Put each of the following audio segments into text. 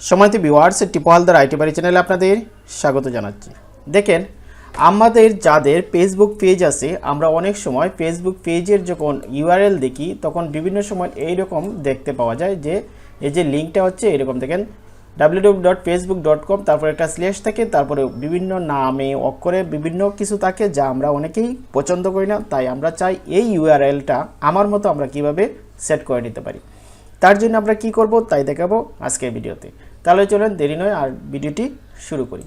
সময়ত viewers টিপো Haldar IT বাড়ি চ্যানেলে আপনাদের স্বাগত জানাচ্ছি। দেখেন, আমাদের যাদের ফেসবুক পেজ আছে, আমরা অনেক সময় ফেসবুক পেজের যখন ইউআরএল দেখি, তখন বিভিন্ন সময় এইরকম দেখতে পাওয়া যায় যে, এই যে লিঙ্কটা হচ্ছে এরকম। দেখেন কম তারপর একটা স্ল্যাশ থাকে, তারপরে বিভিন্ন নামে, অক্ষরে বিভিন্ন কিছু থাকে যা আমরা অনেকেই পছন্দ করি না, তাই আমরা চাই এই ইউআরএলটা আমার মতো আমরা কীভাবে সেট করে নিতে পারি। তার জন্য আমরা কি করব, তাই দেখাবো আজকের ভিডিওতে। তাহলে চলেন দেরি নয়, আর ভিডিওটি শুরু করি।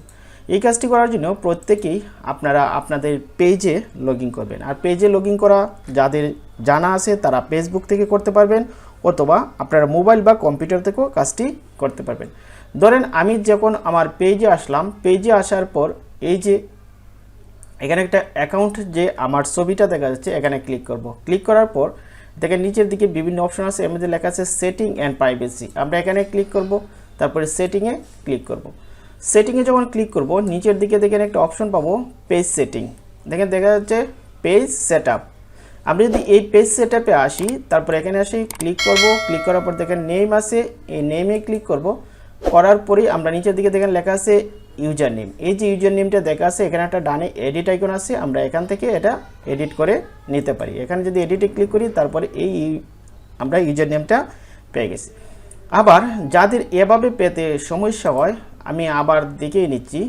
এই কাজটি করার জন্য প্রত্যেকেই আপনারা আপনাদের পেজে লগ করবেন। আর পেজে লগ করা যাদের জানা আছে তারা ফেসবুক থেকে করতে পারবেন, অথবা আপনারা মোবাইল বা কম্পিউটার থেকেও কাজটি করতে পারবেন। ধরেন আমি যখন আমার পেজে আসলাম পেজে আসার পর এই যে এখানে একটা অ্যাকাউন্ট যে আমার ছবিটা দেখা যাচ্ছে, এখানে ক্লিক করব। ক্লিক করার পর দেখেন নিচের দিকে বিভিন্ন অপশন আছে, এর মধ্যে লেখা আছে সেটিং অ্যান্ড প্রাইভেসি আমরা এখানে ক্লিক করব। তারপরে সেটিংয়ে ক্লিক করব। সেটিংয়ে যখন ক্লিক করব, নিচের দিকে দেখেন একটা অপশন পাবো পেজ সেটিং দেখেন দেখা যাচ্ছে পেজ সেট আপ আমরা যদি এই পেজ সেট আপে আসি, তারপর এখানে আসি ক্লিক করব ক্লিক করার পর দেখেন নেম আছে, এই নেমে ক্লিক করব। করার পরেই আমরা নিচের দিকে দেখেন লেখা আছে ইউজার নেম এই যে ইউজার নেমটা দেখা আছে, এখানে একটা ডানে এডিট আইকন আছে, আমরা এখান থেকে এটা এডিট করে নিতে পারি। এখানে যদি এডিটে ক্লিক করি, তারপরে এই আমরা ইউজার নেমটা পেয়ে গেছি। আবার যাদের এভাবে পেতে সমস্যা হয়, আমি আবার দেখেই নিচ্ছি।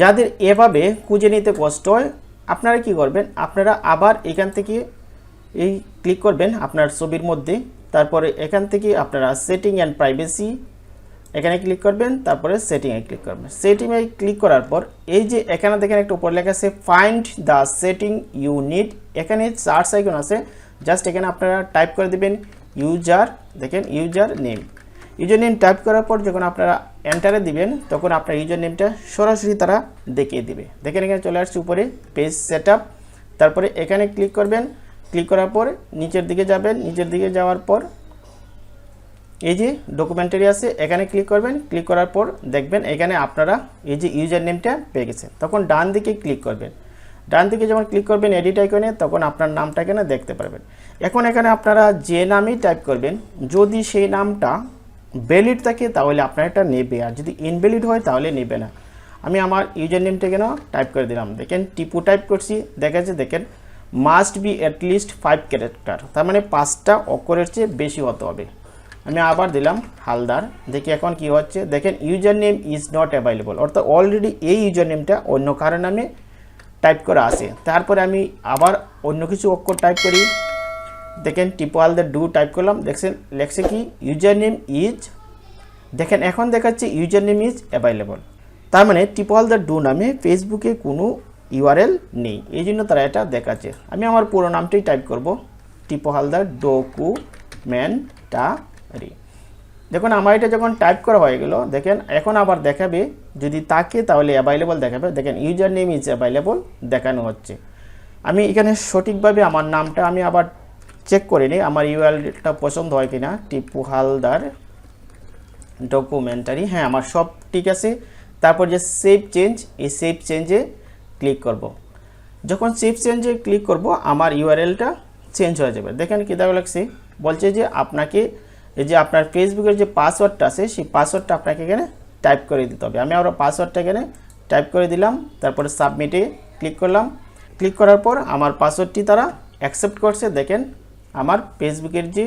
যাদের এভাবে খুঁজে নিতে কষ্ট হয়, আপনারা কি করবেন? আপনারা আবার এখান থেকে এই ক্লিক করবেন আপনার ছবির মধ্যে। তারপরে এখান থেকে আপনারা সেটিং অ্যান্ড প্রাইভেসি এখানে ক্লিক করবেন, তারপরে সেটিংয়ে ক্লিক করবেন। সেটিংয়ে ক্লিক করার পর এই যে এখানে দেখেন একটা উপর লেখা আছে ফাইন্ড দ্য সেটিং ইউনিট এখানে সার্চ আইকন আছে জাস্ট এখানে আপনারা টাইপ করে দেবেন ইউজার দেখেন user name user name type করার পর যখন আপনারা এন্টারে দিবেন, তখন আপনার ইউজার নেমটা সরাসরি তারা দেখিয়ে দিবে। দেখেন এখানে চলে আসছে উপরে পেজ সেট তারপরে এখানে ক্লিক করবেন। ক্লিক করার পর নিচের দিকে যাবেন। নিচের দিকে যাওয়ার পর এই যে ডকুমেন্টারি আছে, এখানে ক্লিক করবেন। ক্লিক করার পর দেখবেন এখানে আপনারা এই যে ইউজার নেমটা পেয়ে গেছেন। তখন ডান দিকে ক্লিক করবেন। ডান দিকে যখন ক্লিক করবেন এডিট আইকনে তখন আপনার নামটা এখানে দেখতে পারবেন। এখন এখানে আপনারা যে নামই টাইপ করবেন, যদি সেই নামটা ভ্যালিড থাকে, তাহলে আপনার এটা নেবে। আর যদি ইনভ্যালিড হয়, তাহলে নেবে না। আমি আমার ইউজার নেমটা কেন টাইপ করে দিলাম। দেখেন, টিপু টাইপ করছি। দেখা যাচ্ছে, দেখেন must be at least five character তার মানে পাঁচটা অক্ষরের চেয়ে বেশি হতে হবে। আমি আবার দিলাম হালদার। দেখি এখন কি হচ্ছে। দেখেন user name is not available অর্থাৎ অলরেডি এই ইউজার নেমটা অন্য কারও নামে টাইপ করা আছে। তারপরে আমি আবার অন্য কিছু অক্ষর টাইপ করি। দেখেন টিপো হালদার ডু টাইপ করলাম। দেখছেন, লেখছে কি ইউজার নেম ইজ দেখেন এখন দেখাচ্ছে ইউজার নেম ইজ অ্যাভেলেবল তার মানে টিপো হালদার ডু নামে ফেসবুকে কোনো ইউআরএল নেই। এই জন্য তারা এটা দেখাচ্ছে। আমি আমার পুরো নামটাই টাইপ করব। টিপো হালদার ডকুমেন্টারি দেখুন, আমার এটা যখন টাইপ করা হয়ে গেল, দেখেন এখন আবার দেখাবে যদি তাকে তাহলে অ্যাভেলেবল দেখাবে, দেখেন ইউজার নেম ইজ অ্যাভেলেবল দেখানো হচ্ছে। আমি এখানে সঠিকভাবে আমার নামটা আমি আবার চেক করে নিই, আমার ইউআরএলটা পছন্দ হয় কিনা, টিপু হালদার ডকুমেন্টারি হ্যাঁ আমার সব ঠিক আছে। তারপর যে সেভ চেঞ্জ এই সেভ চেঞ্জে ক্লিক করব। যখন সেভ চেঞ্জে ক্লিক করব, আমার ইউআরএলটা চেঞ্জ হয়ে যাবে। দেখেন কী দেখা লাগছে বলছে যে আপনাকে, এই যে আপনার ফেসবুকের যে পাসওয়ার্ডটা আছে, সেই পাসওয়ার্ডটা আপনাকে এখানে টাইপ করে দিতে হবে। আমি আবার পাসওয়ার্ডটা এখানে টাইপ করে দিলাম, তারপরে সাবমিটে ক্লিক করলাম। ক্লিক করার পর আমার পাসওয়ার্ডটি তারা অ্যাকসেপ্ট করছে। দেখেন আমার ফেসবুকের যে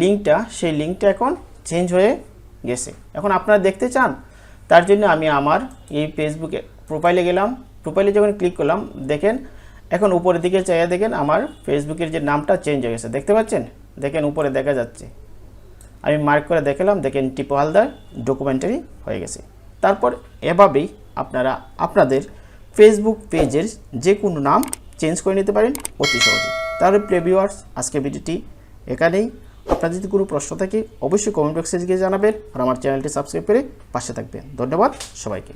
লিঙ্কটা সেই লিঙ্কটা এখন চেঞ্জ হয়ে গেছে। এখন আপনারা দেখতে চান, তার জন্য আমি আমার এই ফেসবুকে প্রোফাইলে গেলাম। প্রোফাইলে যখন ক্লিক করলাম, দেখেন এখন উপরের দিকে চাইয়া দেখেন আমার ফেসবুকের যে নামটা চেঞ্জ হয়ে গেছে। দেখতে পাচ্ছেন? দেখেন উপরে দেখা যাচ্ছে। আমি মার্ক করে দেখালাম, দেখেন টিপো হালদার ডকুমেন্টারি হয়ে গেছে। তারপর এভাবেই আপনারা আপনাদের ফেসবুক পেজের যে কোনো নাম চেঞ্জ করে নিতে পারেন অতি সহজে। তাহলে প্লেভিওয়ার্স আজকে ভিডিওটি এখানেই। আপনার যদি কোনো প্রশ্ন থাকে, অবশ্যই কমেন্ট বক্সে গিয়ে জানাবেন আর আমার চ্যানেলটি সাবস্ক্রাইব করে পাশে থাকবেন। ধন্যবাদ সবাইকে।